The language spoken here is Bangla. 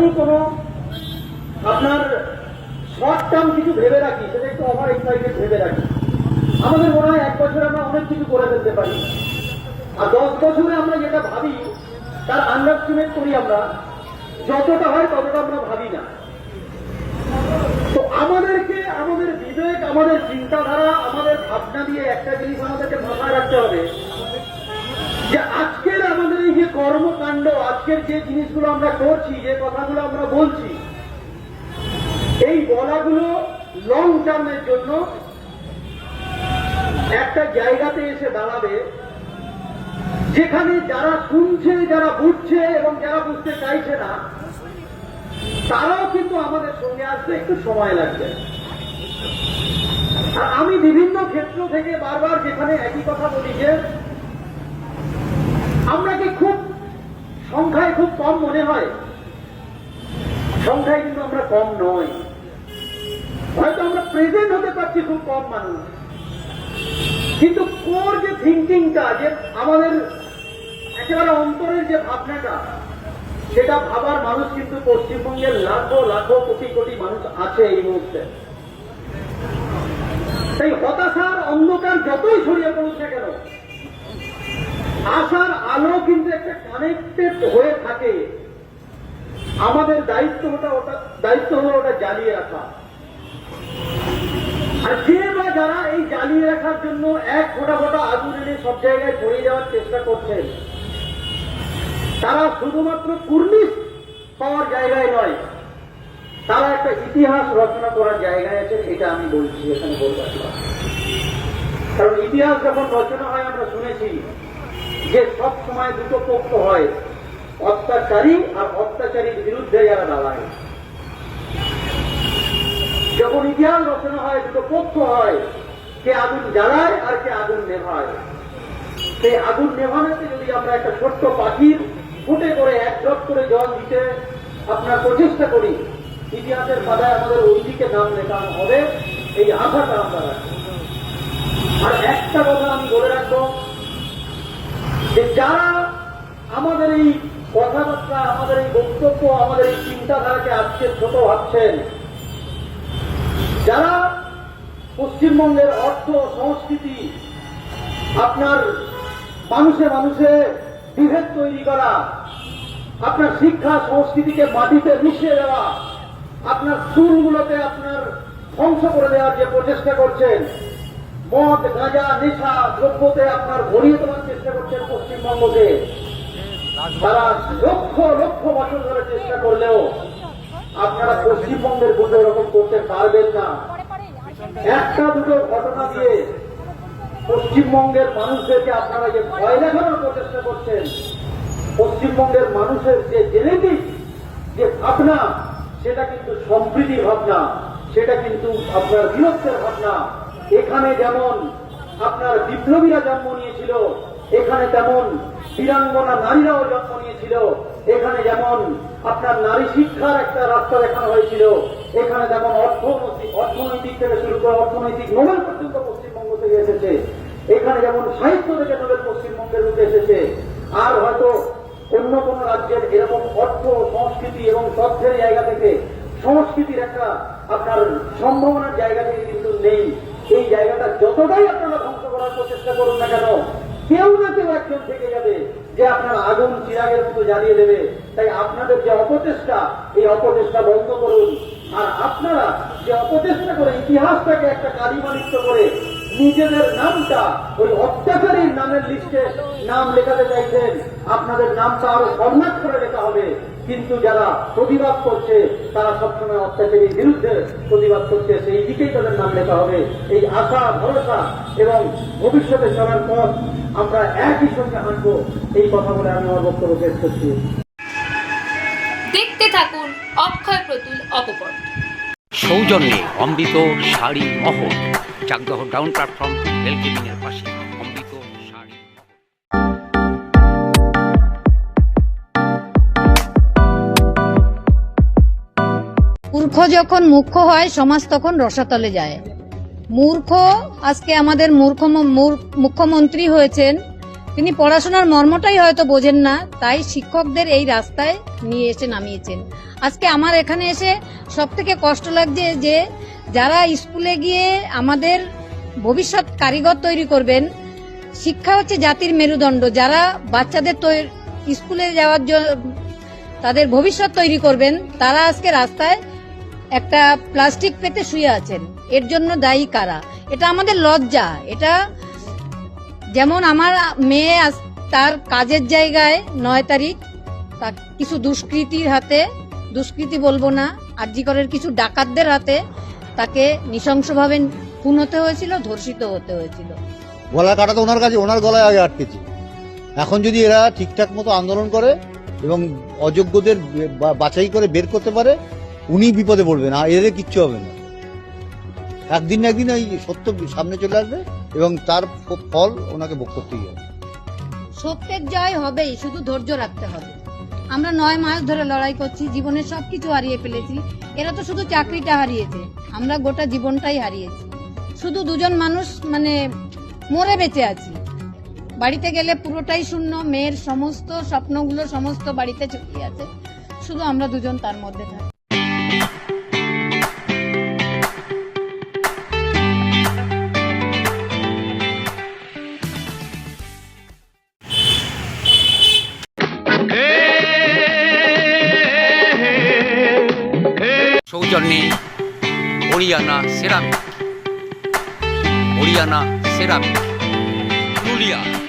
যখনই কোনো আপনার শর্ট টার্ম কিছু ভেবে রাখি, সেটা একটু ওভার এক্সাইটেড ভেবে রাখি, আমাদের মনে হয় এক বছরে আমরা অনেক কিছু করে ফেলতে পারি। আর দশ বছরে আমরা যেটা ভাবি, তার আন্ডারস্টিমেট করি আমরা, যতটা হয় ততটা আমরা ভাবি না। তো আমাদেরকে, আমাদের বিবেক, আমাদের চিন্তাধারা, আমাদের ভাবনা দিয়ে একটা জিনিস আমাদেরকে মাথায় রাখতে হবে যে যে কর্মকাণ্ড, আজকের যে জিনিসগুলো আমরা করছি, যে কথাগুলো আমরা বলছি, এই বলাগুলো লং টার্মের জন্য একটা জায়গাতে এসে দাঁড়াবে, যেখানে যারা শুনছে, যারা বুঝছে এবং যারা বুঝতে চাইছে না, তারাও কিন্তু আমাদের সঙ্গে আসতে একটু সময় লাগবে। আর আমি বিভিন্ন ক্ষেত্র থেকে বারবার যেখানে একই কথা বলি যে, আমরা কি খুব সংখ্যায় খুব কম মনে হয়। সংখ্যায় কিন্তু আমরা কম নয় হয়তো আমরা প্রেজেন্ট হতে পারছি খুব কম মানুষ। কিন্তু কোর যে থিঙ্কিংটা যে আমাদের একেবারে অন্তরের যে ভাবনাটা, সেটা ভাবার মানুষ কিন্তু পশ্চিমবঙ্গের লাখো লাখো, কোটি কোটি মানুষ আছে এই মুহূর্তে। তাই হতাশার অন্ধকার যতই ছড়িয়ে পড়ুক না কেন আশার আলো কিন্তু একটা কানেক্টেড হয়ে থাকে। আমাদের দায়িত্ব ওটা ওটা, দায়িত্ব হলো ওটা জ্বালিয়ে রাখা। আর যে বা যারা এই জ্বালিয়ে রাখার জন্য এক ফোটা ফোটা আগুন এনে সব জায়গায় ছড়িয়ে যাওয়ার চেষ্টা করছেন, তারা শুধুমাত্র কুর্নিশ পাওয়ার জায়গায় নয়, তারা একটা ইতিহাস রচনা করার জায়গায় আছেন, এটা আমি বলছি, এখানে পারলাম কারণ ইতিহাস যখন রচনা হয়, আমরা শুনেছি যে সব সময় দুটো পক্ষ হয়, অত্যাচারী আর অত্যাচারীর বিরুদ্ধে যারা দাঁড়ায়। যখন ইতিহাস রচনা হয়, দুটো পক্ষ হয়, কে আগুন জ্বালায় আর কে আগুন নেভায়। সেই আগুন নেভানোতে যদি আমরা একটা ছোট্ট পাখির ফুটে করে এক ড্রপ করে জল দিতে আপনার প্রচেষ্টা করি, ইতিহাসের পাতায় আমাদের ওই দিকে নাম লেখানো হবে, এই আশাটা আমরা রাখি আর একটা কথা আমি বলে রাখব যে যারা আমাদের এই কথাবার্তা, আমাদের এই বক্তব্য, আমাদের এই চিন্তাধারাকে আজকে ছোট ভাবছেন, যারা পশ্চিমবঙ্গের অর্থ, সংস্কৃতি, আপনার মানুষে মানুষে বিভেদ তৈরি করা, আপনার শিক্ষা সংস্কৃতিকে মাটিতে মিশিয়ে দেওয়া, আপনার স্কুলগুলোতে আপনার ধ্বংস করে দেওয়ার যে প্রচেষ্টা করছেন মদ, গাঁজা, নেশা, দ্রব্যতে আপনার ভরিয়ে দেওয়ার চেষ্টা করছেন পশ্চিমবঙ্গকে। তারা লক্ষ লক্ষ বছর ধরে চেষ্টা করলেও আপনারা পশ্চিমবঙ্গের বুঝে এরকম করতে পারবেন না। একটা দুটো ঘটনা দিয়ে পশ্চিমবঙ্গের মানুষদেরকে আপনারা যে ভয় দেখানোর প্রচেষ্টা করছেন, পশ্চিমবঙ্গের মানুষের যে জেনেটিক যে ভাবনা, সেটা কিন্তু সম্প্রীতি ভাবনা, সেটা কিন্তু আপনার বীরত্বের ভাবনা। এখানে যেমন আপনার বিপ্লবীরা জন্ম নিয়েছিল, এখানে তেমন বীরাঙ্গনা নারীরাও জন্ম নিয়েছিল, এখানে যেমন আপনার নারী শিক্ষার একটা রাস্তা দেখানো হয়েছিল, এখানে যেমন অর্থনৈতিক অর্থনৈতিক থেকে শুরু করে অর্থনৈতিক নোবেল পর্যন্ত পশ্চিমবঙ্গ থেকে এসেছে। এখানে যেমন সাহিত্য থেকে নোবেল পশ্চিমবঙ্গের রূপে এসেছে। আর হয়তো অন্য কোন রাজ্যের এরকম অর্থ, সংস্কৃতি এবং তথ্যের জায়গা থেকে সংস্কৃতির একটা আপনার সম্ভাবনার জায়গা থেকে কিন্তু নেই। এই জায়গাটা যতটাই আপনারা ধ্বংস করার প্রচেষ্টা করুন না কেন, কেউ না কেউ একজন থেকে যাবে যে আপনার আগুন চিরাগের মতো জ্বালিয়ে দেবে। তাই আপনাদের যে অপচেষ্টা, এই অপচেষ্টা বন্ধ করুন। আর আপনারা যে অপচেষ্টা করে ইতিহাসটাকে একটা কালিমালিপ্ত করে নিজেদের নামটা, ওই অত্যাচারীর নামের লিস্টে নাম লেখাতে চাইছেন, আপনাদের নামটা আরও করে লেখা হবে। কিন্তু যারা প্রতিবাদ করছে তারা সবসময় অত্যাচারীর বিরুদ্ধে প্রতিবাদ করছে। সেই দিকেই তাদের নাম লেখা হবে। এই আশা ভরসা এবং ভবিষ্যতে চলার পথ আমরা একই সঙ্গে হাঁটবো এই কথা বলে আমি আমার বক্তব্য শেষ করছি। দেখতে থাকুন অক্ষয় প্রতুল অপপথ। সৌজন্যে অমৃত শাড়ি মহল। চাকদহ ডাউন প্ল্যাটফর্ম রেল পাশে। মূর্খ যখন মুখ্য হয়, সমাজ তখন রসাতলে যায়। মূর্খ, আজকে আমাদের মূর্খ মূর- মুখ্যমন্ত্রী হয়েছেন। তিনি পড়াশোনার মর্মটাই হয়তো বোঝেন না, তাই শিক্ষকদের এই রাস্তায় নিয়ে এসে নামিয়েছেন। আজকে আমার এখানে এসে সব থেকে কষ্ট লাগছে যে, যারা স্কুলে গিয়ে আমাদের ভবিষ্যৎ কারিগর তৈরি করবেন, শিক্ষা হচ্ছে জাতির মেরুদণ্ড। যারা বাচ্চাদের স্কুলে যাওয়ার জন্য তাদের ভবিষ্যৎ তৈরি করবেন, তারা আজকে রাস্তায় একটা প্লাস্টিক পেতে শুয়ে আছেন। এর জন্য দায়ী কারা? এটা আমাদের লজ্জা। এটা যেমন আমার মেয়ে তার কাজের জায়গায় নয় তারিখ, তা কিছু দুষ্কৃতির হাতে, দুষ্কৃতি বলব না আরজিকরের কিছু ডাকাতদের হাতে তাকে নৃশংসভাবে খুন হতে হয়েছিল, ধর্ষিত হতে হয়েছিল। গলা কাটা তো ওনার কাছে, ওনার গলায় আগে আটকেছি। এখন যদি এরা ঠিকঠাক মতো আন্দোলন করে এবং অযোগ্যদের বাছাই করে বের করতে পারে উনি বিপদে পড়বেন আর এদের কিচ্ছু হবে না। একদিন না একদিন ওই সত্য সামনে চলে আসবে এবং তার ফল ওনাকে ভোগ করতেই হবে। সত্যের জয় হবেই, শুধু ধৈর্য রাখতে হবে। আমরা নয় মাস ধরে লড়াই করছি, জীবনের সবকিছু হারিয়ে ফেলেছি। এরা তো শুধু চাকরিটা হারিয়েছে, আমরা গোটা জীবনটাই হারিয়েছি। শুধু দুজন মানুষ মানে মরে বেঁচে আছি। বাড়িতে গেলে পুরোটাই শূন্য, মেয়ের সমস্ত স্বপ্নগুলো সমস্ত বাড়িতে ছড়িয়ে আছে। শুধু আমরা দুজন তার মধ্যে থাকি। সৌজন্যে হরিয়ানা সেরামিক। হরিয়ানা সেরামিক। পুরুলিয়া।